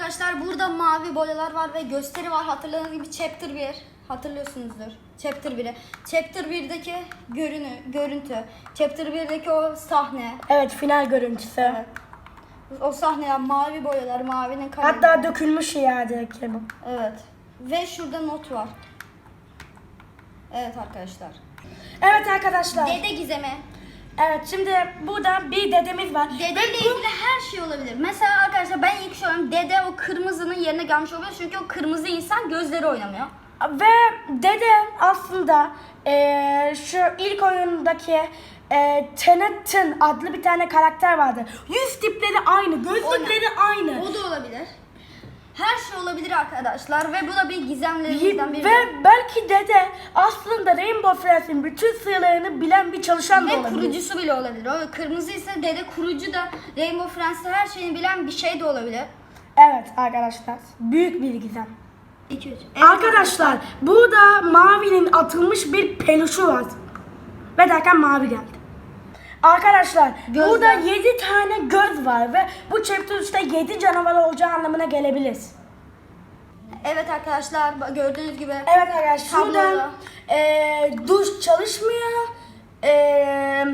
arkadaşlar burada mavi boyalar var ve gösteri var. Hatırladığınız gibi Chapter 1. Hatırlıyorsunuzdur. Chapter 1'i. Chapter 1'deki görünü, görüntü. Chapter 1'deki o sahne. Evet final görüntüsü. Evet. O sahne mavi boyalar, mavinin kalemi. Hatta dökülmüş ya direkt bu. Evet. Ve şurada not var. Evet arkadaşlar. Evet arkadaşlar. Dede gizemi. Evet şimdi burada bir dedemiz var. Dede ile ilgili her şey olabilir. Mesela arkadaşlar ben ilk söylüyorum. Dede o kırmızının yerine gelmiş olabilir. Çünkü o kırmızı insan gözleri oynamıyor. Ve dede aslında eee, şu ilk oyundaki eee Tenet'in adlı bir tane karakter vardı. Yüz tipleri aynı, gözlükleri aynı. O da olabilir. Her şey olabilir arkadaşlar ve bu da bir gizemlerimizden biri. Ve belki dede aslında Rainbow Friends'in bütün sırlarını bilen bir çalışan da Ve olabilir. kurucusu bile olabilir. O kırmızı ise dede kurucu da Rainbow Friends'te her şeyini bilen bir şey de olabilir. Evet arkadaşlar, büyük bir gizem. 2 3. Arkadaşlar burada Mavi'nin atılmış bir peluşu var. Ve derken Mavi geldi. Arkadaşlar Gözler. burada 7 tane göz var ve bu chapter 3'te 7 canavar olacağı anlamına gelebilir. Evet arkadaşlar gördüğünüz gibi Evet arkadaşlar Tabloda. eee, duş çalışmıyor. Eee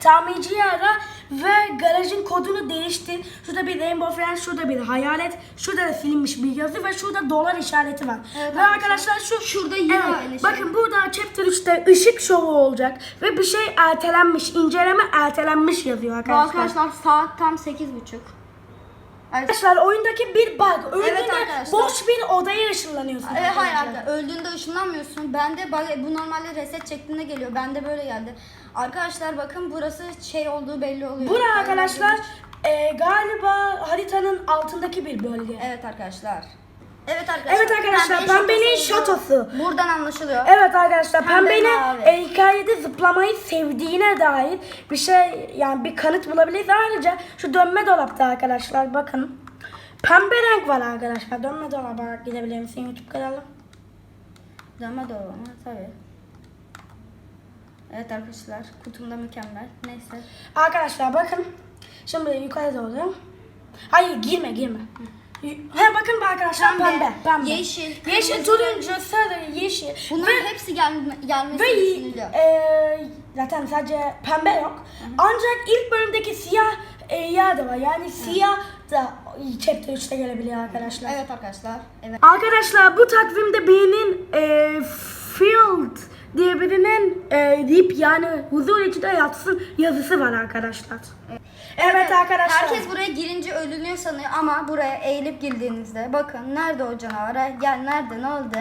tamirciyi ara ve garajın kodunu değiştir. Şurada bir Rainbow Friends, şurada bir hayalet, şurada da silinmiş bir yazı ve şurada dolar işareti var. Evet ve arkadaşlar, şu şurada yine evet, aynı şey. Bakın burada chapter 3'te ışık şovu olacak ve bir şey ertelenmiş, inceleme ertelenmiş yazıyor bu arkadaşlar. arkadaşlar saat tam 8.30. Evet. Arkadaşlar oyundaki bir bug. Öldüğünde arkadaşlar. boş bir odaya ışınlanıyorsun. Evet hayır arkadaşlar. öldüğünde ışınlanmıyorsun. Bende ba- bu normalde reset çektiğinde geliyor. Bende böyle geldi. Arkadaşlar bakın burası şey olduğu belli oluyor. Bura arkadaşlar e, galiba haritanın altındaki bir bölge. Evet arkadaşlar. Evet arkadaşlar. Evet arkadaşlar, pembenin şatosu. Buradan anlaşılıyor. Evet arkadaşlar Pembe pembenin mavi. e, hikayede zıplamayı sevdiğine dair bir şey yani bir kanıt bulabiliriz. Ayrıca şu dönme dolapta arkadaşlar bakın. Pembe renk var arkadaşlar. Dönme dolaba gidebilir misin YouTube kanalı? Dönme doğru ama tabii. Evet arkadaşlar kutumda mükemmel. Neyse. Arkadaşlar bakın. Şimdi yukarı doğru. Hayır girme girme. He bakın arkadaşlar Pembe, pembe. pembe. yeşil, Yeşil, kırmızı. turuncu, sarı, yeşil. Bunların Ve- hepsi gel gelmesi Ve düşünülüyor. e, zaten sadece pembe yok. Ancak ilk bölümdeki siyah e, yer de var. Yani siyah da chapter 3'te gelebiliyor arkadaşlar. Evet arkadaşlar. Evet. Arkadaşlar bu takvimde birinin e, Field diye birinin e, deyip yani huzur içinde yatsın yazısı var arkadaşlar. Evet, arkadaşlar. Herkes buraya girince ölünüyor sanıyor ama buraya eğilip girdiğinizde bakın nerede o canavar? Ha, Gel nerede ne oldu?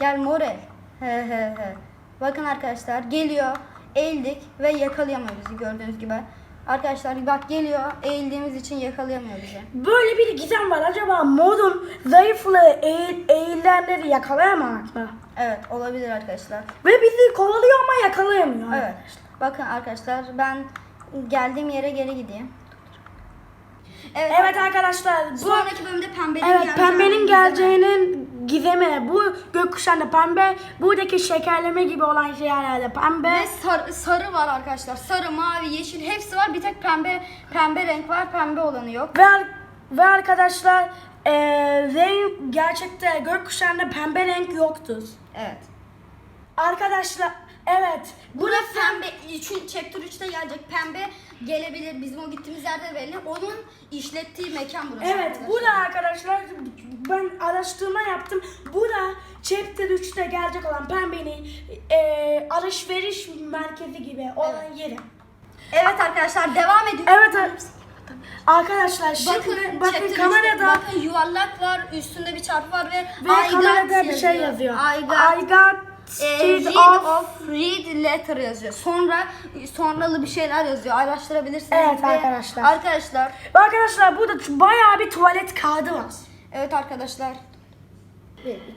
Gel Morel. He he he. Bakın arkadaşlar geliyor. Eğildik ve yakalayamıyor bizi gördüğünüz gibi. Arkadaşlar bak geliyor. Eğildiğimiz için yakalayamıyor bizi. Böyle bir gizem var. Acaba modun zayıflığı eğil, eğilenleri yakalayamak mı? Evet olabilir arkadaşlar. Ve bizi kovalıyor ama yakalayamıyor. Evet. Bakın arkadaşlar ben geldiğim yere geri gideyim. Evet. Evet arkadaşlar. Bu, Sonraki bölümde pembenin evet geleceğini pembenin geleceğinin gizemi. Bu gökkuşağında pembe. Buradaki şekerleme gibi olan şeylerde pembe. Ve sarı, sarı var arkadaşlar. Sarı, mavi, yeşil hepsi var. Bir tek pembe pembe renk var. Pembe olanı yok. Ve, ve arkadaşlar e, renk gerçekte gökkuşağında pembe renk yoktur. Evet. Arkadaşlar evet. Burada pembe, çünkü chapter 3'te gelecek pembe gelebilir. Bizim o gittiğimiz yerde belli. Onun işlettiği mekan burası. Evet bu da arkadaşlar ben araştırma yaptım. Bu da Chapter 3'te gelecek olan pembenin e, alışveriş merkezi gibi olan yeri. Evet arkadaşlar devam ediyor. Evet ar- arkadaşlar şimdi Bakın, bakın, kamerada bakın yuvarlak var, üstünde bir çarpı var ve, ve I got kamerada bir şey yazıyor. I got, I got e, read of of read letter yazıyor. Sonra sonralı bir şeyler yazıyor. Araştırabilirsiniz. Evet Ve arkadaşlar. Arkadaşlar. Arkadaşlar burada bayağı bir tuvalet kağıdı var. Evet arkadaşlar.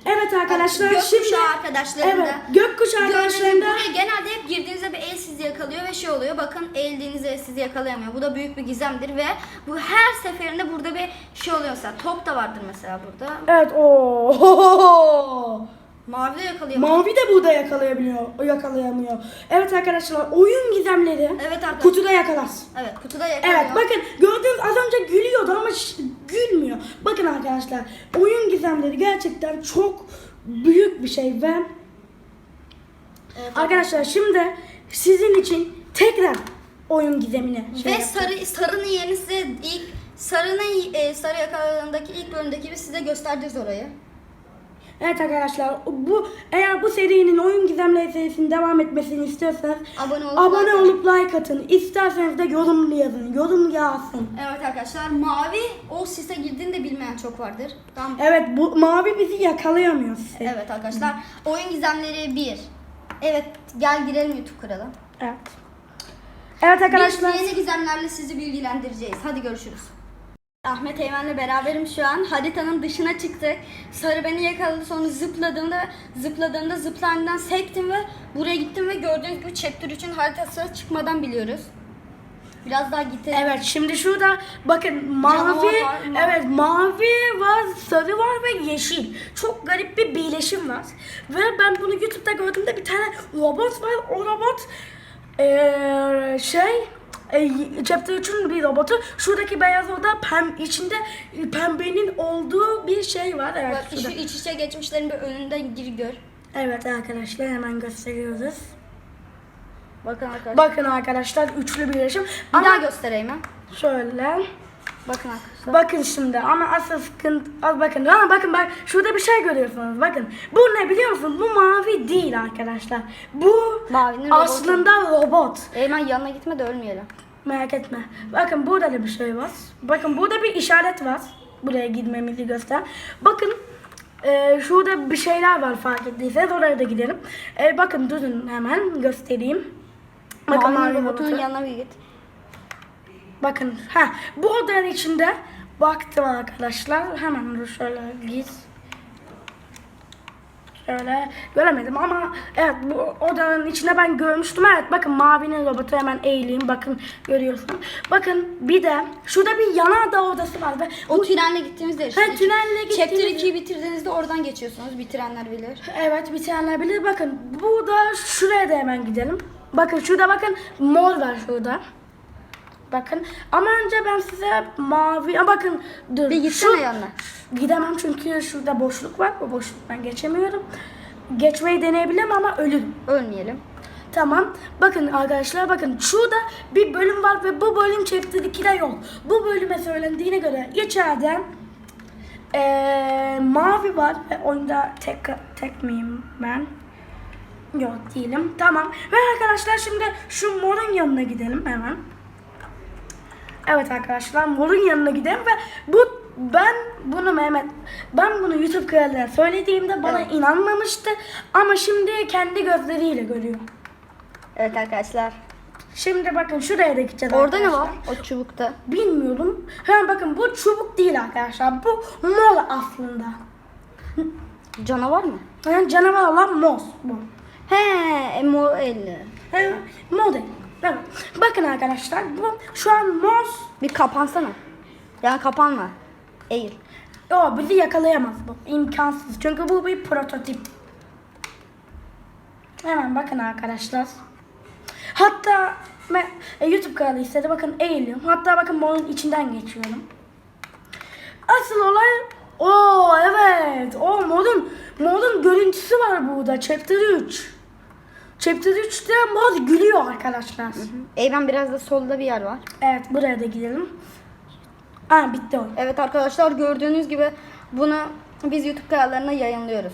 Evet arkadaşlar Gökkuşağı şimdi arkadaşlarında. Evet gökkuşağı arkadaşlarında buraya genelde hep girdiğinizde bir el sizi yakalıyor ve şey oluyor. Bakın eğildiğinizde el sizi yakalayamıyor. Bu da büyük bir gizemdir ve bu her seferinde burada bir şey oluyor mesela. Top da vardır mesela burada. Evet o Mavi de yakalayamıyor. Mavi de burada yakalayabiliyor, yakalayamıyor. Evet arkadaşlar oyun gizemleri Evet arkadaşlar. kutuda yakalar. Evet kutuda yakalıyor. Evet bakın gördüğünüz az önce gülüyordu ama gülmüyor. Bakın arkadaşlar oyun gizemleri gerçekten çok büyük bir şey ve Evet, arkadaşlar şimdi sizin için tekrar oyun gizemini şey Ve yaptım. sarı sarının yerini size ilk sarının e, sarı yakaladığındaki ilk bölümdeki gibi size göstereceğiz orayı. Evet arkadaşlar bu eğer bu serinin oyun gizemleri serisinin devam etmesini istiyorsanız Abone olup abone like olup like atın. İsterseniz de yorumlu yazın. Yorum yazsın. Evet arkadaşlar mavi o sise girdiğini de bilmeyen çok vardır. Tamam. Evet bu mavi bizi yakalayamıyor size. Evet arkadaşlar oyun gizemleri 1. Evet gel girelim YouTube kanalı. Evet. Evet arkadaşlar. Biz yeni gizemlerle sizi bilgilendireceğiz. Hadi görüşürüz. Ahmet Eymen'le beraberim şu an. Haritanın dışına çıktık. Sarı beni yakaladı sonra zıpladığımda zıpladığımda zıplandan sektim ve buraya gittim ve gördüğünüz gibi Chapter 3'ün haritası çıkmadan biliyoruz. Biraz daha gitti. Evet şimdi şurada bakın mavi Canavar var, mavi. evet mavi var sarı var ve yeşil. Çok garip bir birleşim var. Ve ben bunu YouTube'da gördüğümde bir tane robot var. O robot eee, şey e, Chapter 3'ün bir robotu. Şuradaki beyaz oda pem içinde pembenin olduğu bir şey var. Evet, Bak şu şurada. iç içe geçmişlerin bir önünden gir gör. evet arkadaşlar hemen gösteriyoruz. Bakın arkadaşlar. Bakın arkadaşlar üçlü birleşim. bir Ama daha göstereyim ben. şöyle Bakın arkadaşlar. Bakın şimdi ama asıl sıkıntı az bakın ama bakın bak şurada bir şey görüyorsunuz bakın bu ne biliyor musunuz bu mavi değil arkadaşlar bu Mavinin robotu. aslında robot Eymen yanına gitme de ölmeyelim. merak etme bakın burada da bir şey var bakın burada bir işaret var buraya gitmemizi göster bakın e, şurada bir şeyler var fark ettiyseniz oraya da gidelim E, bakın durun hemen göstereyim bakın mavi robotunun robotu. yanına bir git. Bakın ha bu odanın içinde baktım arkadaşlar. Hemen şöyle git. Şöyle göremedim ama evet bu odanın içinde ben görmüştüm. Evet bakın mavinin robotu hemen eğileyim. Bakın görüyorsun. Bakın bir de şurada bir yanardağ odası var ve O bu- tünelle gittiğimizde işte. Ha, tünelle Chapter gittiğimizde- 2'yi bitirdiğinizde oradan geçiyorsunuz. Bitirenler bilir. Evet bitenler bilir. Bakın burada şuraya da hemen gidelim. Bakın şurada bakın mor var şurada. Bakın ama önce ben size mavi... Aa, bakın dur. Bir gitsene yanına. Gidemem çünkü şurada boşluk var. O boşluktan geçemiyorum. Geçmeyi deneyebilirim ama ölürüm. Ölmeyelim. Tamam. Bakın arkadaşlar bakın şurada bir bölüm var ve bu bölüm Chapter 2'de yok. Bu bölüme söylendiğine göre içeride eee, mavi var ve oyunda tek, tek miyim ben? Yok değilim. Tamam. Ve arkadaşlar şimdi şu morun yanına gidelim hemen. Evet arkadaşlar morun yanına gidelim ve bu ben bunu Mehmet ben bunu YouTube kanalına söylediğimde bana Evet. inanmamıştı ama şimdi kendi gözleriyle görüyor. Evet arkadaşlar. Şimdi bakın şuraya da gideceğiz Orada ne arkadaşlar. var? O çubukta. Bilmiyorum. Ha bakın bu çubuk değil arkadaşlar. Bu mor aslında. Canavar mı? Yani canavar olan mor bu. He, emo 50. Ha, mor Evet. Bakın arkadaşlar bu şu an mor. Bir kapansana. Yani kapanma. Eğil. O bizi yakalayamaz bu. İmkansız. Çünkü bu bir prototip. Hemen bakın arkadaşlar. Hatta ben e, YouTube kanalı istedi. Bakın eğiliyorum. Hatta bakın morun içinden geçiyorum. Asıl olay o evet. O morun morun görüntüsü var burada. Chapter 3. Chapter 3'te mor gülüyor arkadaşlar. Eymen biraz da solda bir yer var. Evet buraya da gidelim. Aa bitti o. Evet arkadaşlar gördüğünüz gibi bunu biz YouTube kanallarına yayınlıyoruz.